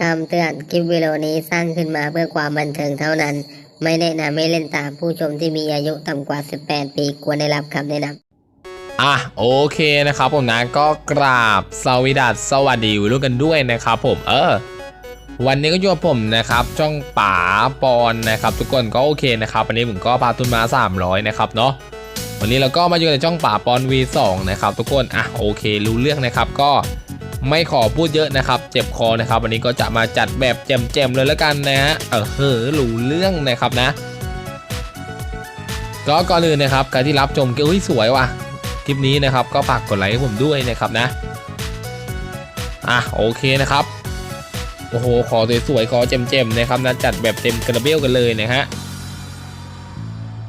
คำเตือนคลิปวิดีโอนี้สร้างขึ้นมาเพื่อความบันเทิงเท่านั้น ไม่แนะนำให้เล่นตามผู้ชมที่มีอายุต่ำกว่า 18 ปีควรได้รับคำแนะนำอะโอเคนะครับผมนะก็กราบสวีดัสสวัสดีวัยรุ่นกันด้วยนะครับผมเออวันนี้ก็อยู่กับผมนะครับช่องป๋าปอนนะครับ ทุกคนก็โอเคนะครับวันนี้ผมก็พาทุนมา 300 นะครับเนาะวันนี้เราก็มาอยู่ในช่องป๋าปอน V2 นะครับทุกคนอะโอเครู้เรื่องนะครับก็ ไม่ขอพูดเยอะนะครับ เจ็บคอนะครับ วันนี้ก็จะมาจัดแบบแจมๆเลยแล้วกันนะฮะเออเฮ้อรู้เรื่องนะครับนะก็ก่อนอื่นนะครับใครที่รับชมก็อุ้ยสวยว่ะคลิปนี้นะครับ ก็ฝากกดไลค์ให้ผมด้วยนะครับนะอะโอเคนะครับโอ้โหขอสวยๆขอเจ็มๆนะครับนะจัดแบบเต็มกระเบี้ยวกันเลยนะฮะ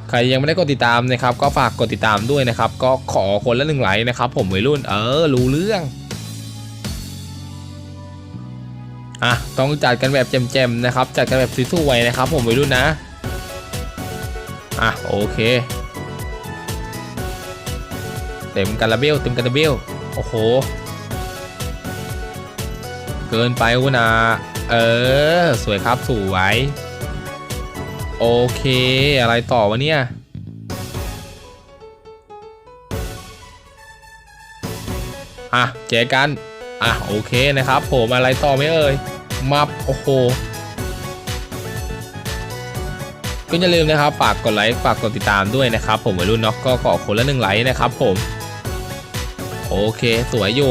ใครยังไม่ได้กดติดตามนะครับ ก็ฝากกดติดตามด้วยนะครับ ก็ขอคนละหนึ่งไลค์นะครับ ผมวัยรุ่นเออรู้เรื่อง อะต้องจัดกันแบบเจมๆนะครับ จัดกันแบบสวยๆนะครับ ผมวัยรุ่นนะ อะโอเค เต็มการาเบลเต็มการาเบลโอ้โห เกินไปวะนะเออ สวยครับสวยโอเค อะไรต่อวะเนี่ยอะเจอกัน อะโอเคนะครับผมอะไรต่อไหม่เอ่ยมับโอ้โหก็อย่าลืมนะครับฝากกดไลค์ฝากกดติดตามด้วยนะครับผมวัยรุ่นเนาะก็ขอคนละหนึ่งไลค์นะครับผม โอเคสวยอยู่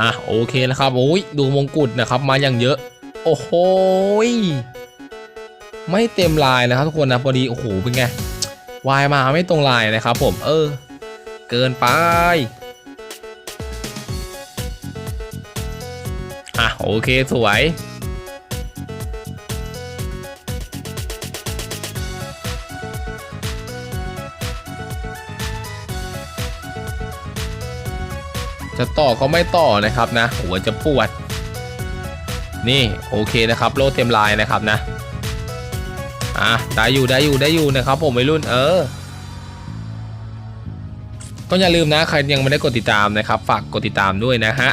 อะโอเคนะครับโอ้ยดูมงกุฎนะครับมาอย่างเยอะ โอ้โหไม่เต็มลายนะครับทุกคนนะพอดีโอ้โหเป็นไง วายมาไม่ตรงลายนะครับผมเออ เกินไปอะโอเคสวยจะต่อก็ไม่ต่อนะครับนะหัวจะปวด นี่โอเคนะครับ โลเต็มลายนะครับนะ อะได้อยู่ได้อยู่ได้อยู่นะครับผมวัยรุ่นเออ ก็อย่าลืมนะใครยังไม่ได้กดติดตามนะครับ ฝากกดติดตามด้วยนะฮะ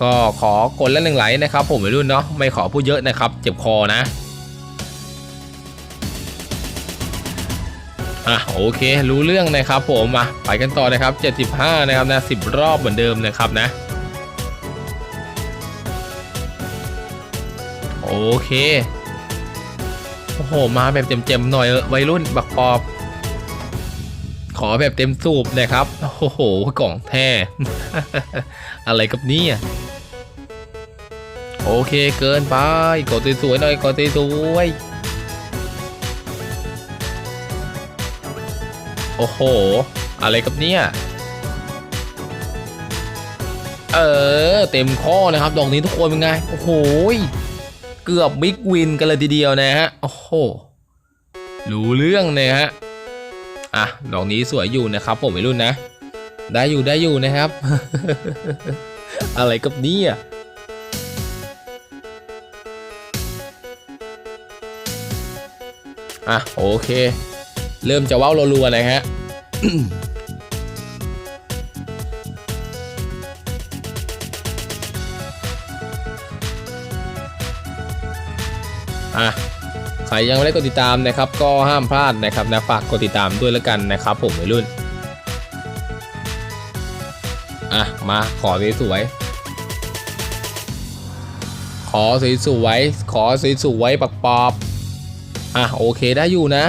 ก็ขอกดละหนึ่งไลค์นะครับ ผมวัยรุ่นเนาะไม่ขอพูดเยอะนะครับ เจ็บคอนะอะโอเค รู้เรื่องนะครับผมมาไปกันต่อนะครับ 75 นะครับนะ10 รอบเหมือนเดิมนะครับนะ โอเค อ้โห มาแบบเต็มๆหน่อยเออวัยรุ่นบักปอบ ขอแบบเต็มสูบนะครับ โอ้โห กล่องแท้ อะไรกับนี่อะโอเคเกินไป กดสวยๆหน่อย กดสวยๆโอ้โห อะไรกับเนี่ยเออ เต็มข้อนะครับ ดอกนี้ทุกคนเป็นไง โอ้โห กือบบิ๊กวินกันเลยทีเดียวนะฮะ โอ้โห รู้เรื่องนะฮะ อะ ดอกนี้สวยอยู่นะครับผมไม่รุ่นนะ ได้อยู่ได้อยู่นะครับ อะไรกับเนี่ยอะ โอเค เริ่มจะว้าวรัวๆนะฮะ อะใครยังไม่ได้กดติดตามนะครับ ก็ห้ามพลาดนะครับนะฝากกดติดตามด้วยแล้วกันนะครับ ผมวัยรุ่นอะมาขอสวยๆขอสวยๆขอสวยๆปักปอบอะโอเคได้อยู่นะ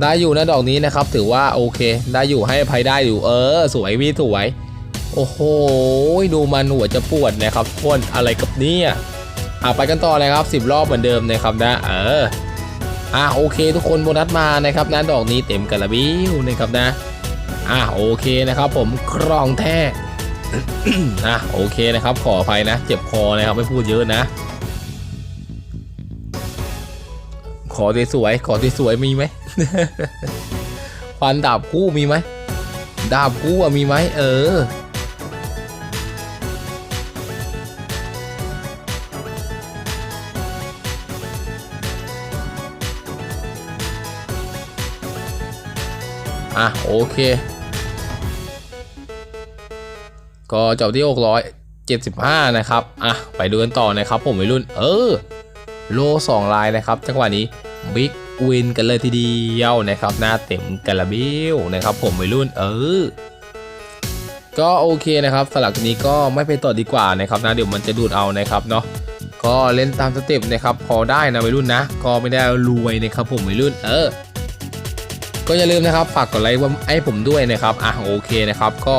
ได้อยู่นะดอกนี้นะครับ ถือว่าโอเค ได้อยู่ให้อภัยได้อยู่เออ สวยพี่สวย โอ้โหดูมันหัวจะปวดนะครับพ่นอะไรกับเนี่ย อะไปกันต่อเลยครับ 10 รอบเหมือนเดิมนะครับนะเอออะโอเค ทุกคนโบนัสมานะครับนะดอกนี้เต็มกระบิวนะครับนะอะโอเคนะครับ ผมครองแท้อะโอเคนะครับ ขออภัยนะ เจ็บคอนะครับไม่พูดเยอะนะ ขอสวยๆขอสวยๆมีไหมฟันดาบคู่มีไหมดาบคู่มีไหมเออ อะโอเค ก็จบที่ 675 นะครับ อะ ไปดูกันต่อนะครับผมวัยรุ่น เออ โล 2 ลายนะครับ จังหวะนี้บิ๊กวินกันเลยทีเดียวนะครับ หน้าเต็มกระเบิวนะครับ ผมวัยรุ่น เออก็โอเคนะครับสลับนี้ก็ไม่ไปต่อดีกว่านะครับนะเดี๋ยวมันจะดูดเอานะครับเนาะก็เล่นตามสเต็ปนะครับพอได้นะวัยรุ่นนะ ก็ไม่ได้รวยนะครับผมวัยรุ่นเออ ก็อย่าลืมนะครับฝากกดไลค์ให้ผมด้วยนะครับอะโอเคนะครับ ก็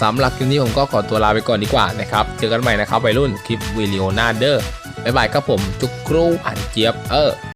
สำหรับคลิปนี้ผมก็ขอตัวลาไปก่อนดีกว่านะครับ เจอกันใหม่นะครับวัยรุ่นคลิปวิดีโอหน้าเด้อบ๊ายบายครับผมจุกครูอันเจี๊ยบเออ